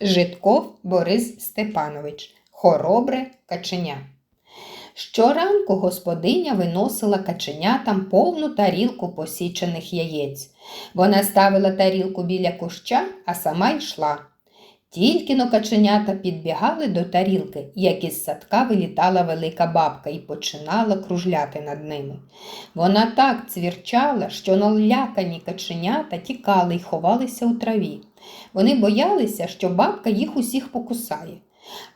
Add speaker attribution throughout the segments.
Speaker 1: Житков Борис Степанович. Хоробре каченя. Щоранку господиня виносила каченятам повну тарілку посічених яєць. Вона ставила тарілку біля куща, а сама йшла. Тільки но каченята підбігали до тарілки, як із садка вилітала велика бабка і починала кружляти над ними. Вона так цвірчала, що налякані каченята тікали й ховалися у траві. Вони боялися, що бабка їх усіх покусає.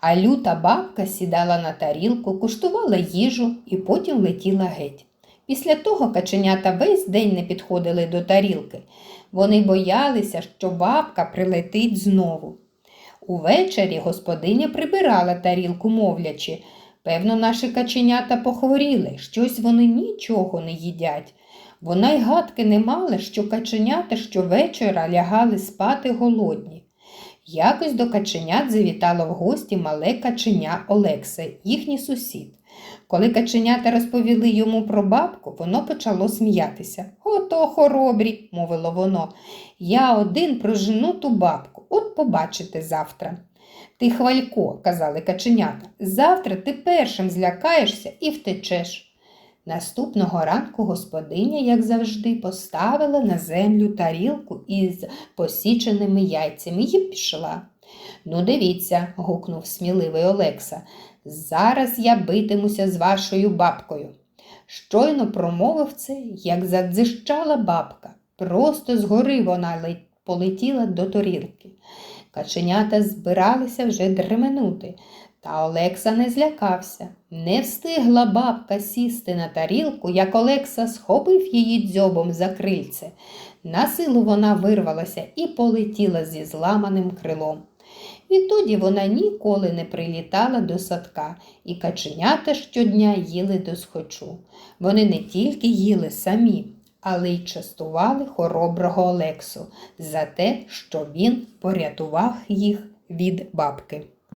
Speaker 1: А люта бабка сідала на тарілку, куштувала їжу і потім летіла геть. Після того каченята весь день не підходили до тарілки. Вони боялися, що бабка прилетить знову. Увечері господиня прибирала тарілку, мовлячи. Певно, наші каченята похворіли, щось вони нічого не їдять. Вона й гадки не мала, що каченята щовечора лягали спати голодні. Якось до каченят завітало в гості мале каченя Олекса, їхній сусід. Коли каченята розповіли йому про бабку, воно почало сміятися. Ото хоробрі, мовило воно. Я один прожену ту бабку, от побачите завтра. Ти, хвалько, казали каченята, завтра ти першим злякаєшся і втечеш. Наступного ранку господиня, як завжди, поставила на землю тарілку із посіченими яйцями і пішла. Ну, дивіться, гукнув сміливий Олекса. Зараз я битимуся з вашою бабкою. Щойно промовив це, як задзищала бабка. Просто згори вона полетіла до тарілки. Каченята збиралися вже дременути. Та Олекса не злякався. Не встигла бабка сісти на тарілку, як Олекса схопив її дзьобом за крильце. На силу вона вирвалася і полетіла зі зламаним крилом. Відтоді вона ніколи не прилітала до садка, і каченята щодня їли досхочу. Вони не тільки їли самі, але й частували хороброго Олексу за те, що він порятував їх від бабки.